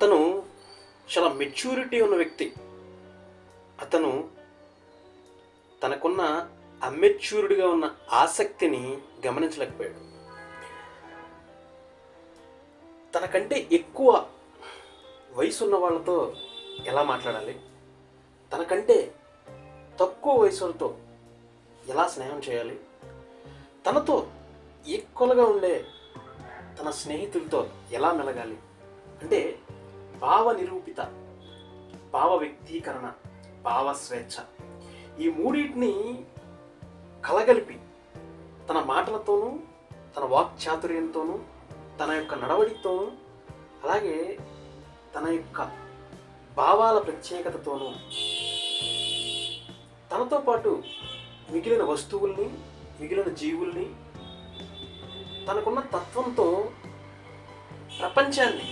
అతను చాలా మెచ్యూరిటీ ఉన్న వ్యక్తి. అతను తనకున్న అమెచ్యూర్డ్గా ఉన్న ఆసక్తిని గమనించలేకపోయాడు. తనకంటే ఎక్కువ వయసు ఉన్న వాళ్ళతో ఎలా మాట్లాడాలి? తనకంటే తక్కువ వయసులతో ఎలా స్నేహం చేయాలి? తనతో ఈక్వల్గా ఉండే తన స్నేహితులతో ఎలా మెలగాలి? అంటే భావ నిరూపిత భావ వ్యక్తీకరణ భావ స్వేచ్ఛ ఈ మూడింటిని కలగలిపి తన మాటలతోనూ తన వాక్చాతుర్యంతోనూ తన యొక్క నడవడితోనూ అలాగే తన యొక్క భావాల ప్రత్యేకతతోనూ తనతో పాటు మిగిలిన వస్తువుల్ని మిగిలిన జీవుల్ని తనకున్న తత్వంతో ప్రపంచాన్ని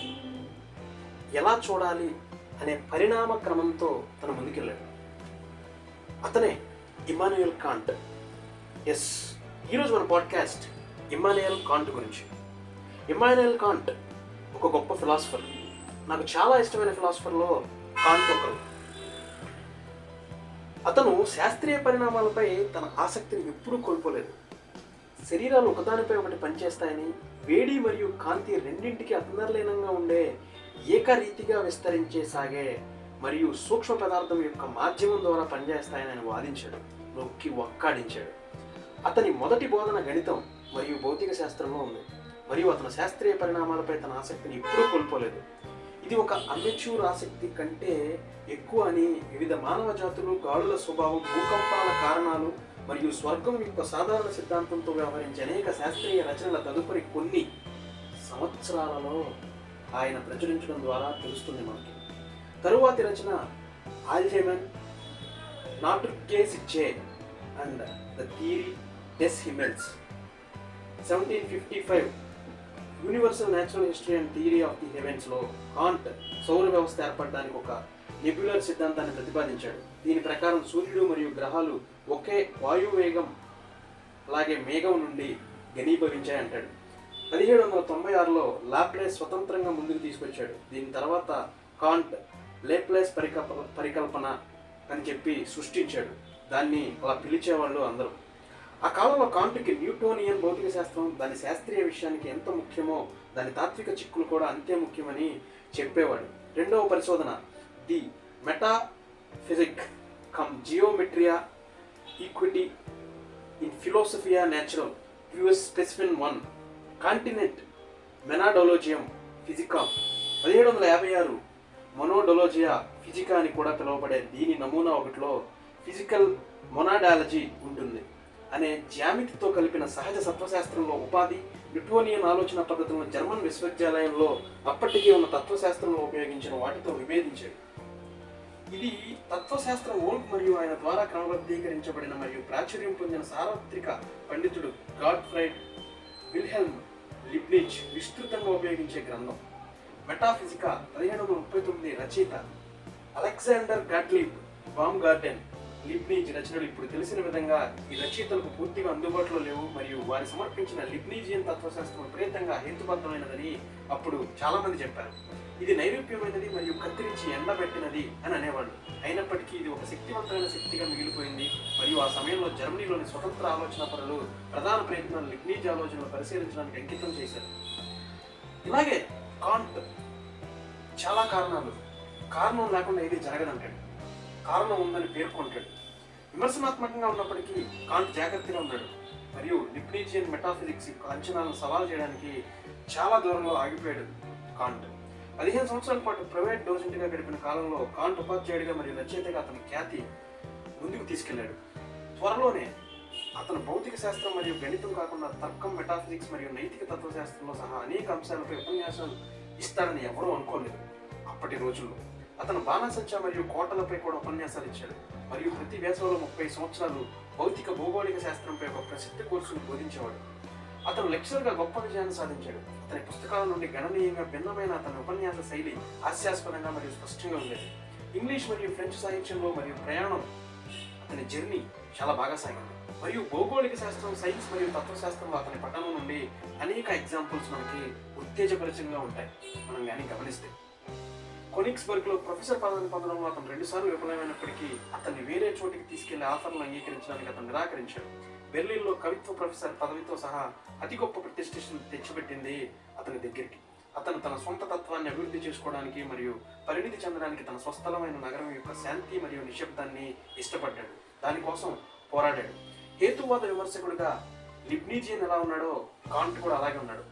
ఎలా చూడాలి అనే పరిణామ క్రమంతో తన ముందుకెళ్ళాడు. అతనే ఇమానుయల్ కాంట్. ఎస్ ఈరోజు మన పాడ్కాస్ట్ ఇమానుయల్ కాంట్ గురించి. ఇమానుయల్ కాంట్ ఒక గొప్ప ఫిలాసఫర్. నాకు చాలా ఇష్టమైన ఫిలాసఫర్లో కాంట్ ఒకరు. అతను శాస్త్రీయ పరిణామాలపై తన ఆసక్తిని ఎప్పుడూ కోల్పోలేదు. శరీరాలు ఒకదానిపై ఒకటి పనిచేస్తాయని వేడి మరియు కాంతి రెండింటికి అంతర్లీనంగా ఉండే ఏకరీతిగా విస్తరించే సాగే మరియు సూక్ష్మ పదార్థం యొక్క మాధ్యమం ద్వారా పనిచేస్తాయని ఆయన వాదించాడు. నొక్కి ఒక్కాడించాడు అతని మొదటి బోధన గణితం మరియు భౌతిక శాస్త్రంలో ఉంది. మరియు అతను శాస్త్రీయ పరిణామాలపై తన ఆసక్తిని ఎప్పుడూ కోల్పోలేదు. ఇది ఒక అమెచ్యూర్ ఆసక్తి కంటే ఎక్కువ అని వివిధ మానవ జాతులు గాలుల స్వభావం భూకంపాల కారణాలు మరియు స్వర్గం యొక్క సాధారణ సిద్ధాంతంతో వ్యవహరించే అనేక శాస్త్రీయ రచనల తదుపరి కొన్ని సంవత్సరాలలో ఆయన ప్రచురించడం ద్వారా తెలుస్తుంది మనకి. తరువాతి రచన ఆల్జెమన్ జే అండ్ ద థియరీ డెస్ హిమెల్స్ seventeen fifty five universal natural history and theory of the హెవెన్స్లో Kant సౌర వ్యవస్థ ఏర్పడడానికి ఒక నెబ్యులర్ సిద్ధాంతాన్ని ప్రతిపాదించాడు. దీని ప్రకారం సూర్యుడు మరియు గ్రహాలు ఒకే వాయువేగం అలాగే మేఘం నుండి ఘనీభవించాయి అంటాడు పదిహేడు వందల తొంభై ఆరులో లాప్లేస్ స్వతంత్రంగా ముందుకు తీసుకొచ్చాడు. దీని తర్వాత కాంట్ లేప్లేస్ పరికల్ప పరికల్పన అని చెప్పి సృష్టించాడు. దాన్ని అలా పిలిచేవాళ్ళు అందరూ. ఆ కాలంలో కాంట్కి న్యూటోనియన్ భౌతిక శాస్త్రం దాని శాస్త్రీయ విషయానికి ఎంత ముఖ్యమో దాని తాత్విక చిక్కులు కూడా అంతే ముఖ్యమని చెప్పేవాడు. రెండవ పరిశోధన ది మెటాఫిజిక్ కమ్ జియోమెట్రియా ఈక్విటీ ఇన్ ఫిలోసఫియా న్యాచురల్ యుఎస్ స్పెసిఫిన్ వన్. కాంటినెంట్ మెనాడోలోజియం ఫిజికా. పదిహేడు వందల యాభై ఆరు మొనోడోలోజియా ఫిజికా అని కూడా పిలువబడే దీని నమూనా ఒకటిలో ఫిజికల్ మొనాడాలజీ ఉంటుంది. అనే జ్యామితితో కలిపిన సహజ సత్వశాస్త్రంలో ఉపాధి న్యూటోనియన్ ఆలోచన పద్ధతులను జర్మన్ విశ్వవిద్యాలయంలో అప్పటికే ఉన్న తత్వశాస్త్రంలో ఉపయోగించిన వాటితో విభేదించాడు. ఇది తత్వశాస్త్ర ఓల్క్ మరియు ఆయన ద్వారా క్రమబద్ధీకరించబడిన మరియు ప్రాచుర్యం పొందిన సార్వత్రిక పండితుడు గాడ్ ఫ్రైడ్ విల్హెల్మ్ లిబ్నిచ్ విస్తృతంగా ఉపయోగించే గ్రంథం. మెటాఫిజికా పదిహేడు వందల ముప్పై తొమ్మిది రచయిత Alexander Gottlieb Baumgarten Leibniz రచనలు ఇప్పుడు తెలిసిన విధంగా ఈ రచయితలకు పూర్తిగా అందుబాటులో లేవు మరియు వారి సమర్పించిన లిబ్నీజియన్ తత్వశాస్త్రం విపరీతంగా హేతుబద్ధమైనదని అప్పుడు చాలామంది చెప్పారు. ఇది నైరూప్యమైనది మరియు కత్తిరించి ఎండబెట్టినది అని అనేవాళ్ళు. అయినప్పటికీ ఇది ఒక శక్తివంతమైన శక్తిగా మిగిలిపోయింది మరియు ఆ సమయంలో జర్మనీలోని స్వతంత్ర ఆలోచన పనులు ప్రధాన ప్రయత్నాలు లిబ్నీజ్ ఆలోచనలు పరిశీలించడానికి అంకితం చేశారు. ఇలాగే కాంట్ చాలా కారణాలు. కారణం లేకుండా ఏది జరగదంటాడు. కారణం ఉందని పేర్కొంటాడు. విమర్శనాత్మకంగా ఉన్నప్పటికీ కాంట్ జాగ్రత్తగా ఉన్నాడు. మరియు లిబ్నీజియన్ మెటాఫిజిక్స్ యొక్క అంచనాలను సవాల్ చేయడానికి చాలా దూరంలో ఆగిపోయాడు కాంట్ పదిహేను సంవత్సరాల పాటు ప్రైవేట్ డోజెంట్గా గడిపిన కాలంలో కాంట్ ఉపాధ్యాయుడిగా మరియు రచయితగా అతని ఖ్యాతి ముందుకు తీసుకెళ్ళాడు. త్వరలోనే అతను భౌతిక శాస్త్రం మరియు గణితం కాకుండా తర్కం మెటాఫిజిక్స్ మరియు నైతిక తత్వశాస్త్రంలో సహా అనేక అంశాలపై ఉపన్యాసం ఇస్తాడని ఎవరూ అనుకోలేదు. అప్పటి రోజుల్లో అతను బాణసంచా మరియు కోటలపై కూడా ఉపన్యాసాలు ఇచ్చాడు. మరియు ప్రతి వేసవిలో ముప్పై సంవత్సరాలు భౌతిక భౌగోళిక శాస్త్రంపై ఒక ప్రసిద్ధ కోర్సును బోధించేవాడు. అతను లెక్చరర్గా గొప్ప విజయాన్ని సాధించాడు. అతని పుస్తకాల నుండి గణనీయంగా భిన్నమైన అతని ఉపన్యాస శైలి హాస్యాస్పదంగా మరియు స్పష్టంగా ఉండేది. ఇంగ్లీష్ మరియు ఫ్రెంచ్ సాహిత్యంలో మరియు ప్రయాణం అతని జర్నీ చాలా బాగా సాగింది. మరియు భౌగోళిక శాస్త్రం సైన్స్ మరియు తత్వశాస్త్రంలో అతని పఠనం నుండి అనేక ఎగ్జాంపుల్స్ మనకి ఉత్తేజపరిచంగా ఉంటాయి. మనం కానీ గమనిస్తే కొనిక్స్బర్గ్లో ప్రొఫెసర్ పదవిని పొందడంలో అతను రెండుసార్లు విఫలమైనప్పటికీ అతన్ని వేరే చోటికి తీసుకెళ్ళే ఆఫర్లను అంగీకరించడానికి అతను నిరాకరించాడు. బెర్లిన్లో కవిత్వ ప్రొఫెసర్ పదవితో సహా అతి గొప్ప ప్రతిష్టను తెచ్చిపెట్టింది అతని దగ్గరికి. అతను తన సొంత తత్వాన్ని అభివృద్ధి చేసుకోవడానికి మరియు పరిణితి చెందడానికి తన స్వస్థలమైన నగరం యొక్క శాంతి మరియు నిశ్శబ్దాన్ని ఇష్టపడ్డాడు. దానికోసం పోరాడాడు. హేతువాద విమర్శకుడిగా లిబ్నీజియన్ ఎలా ఉన్నాడో కాంట్ కూడా అలాగే ఉన్నాడు.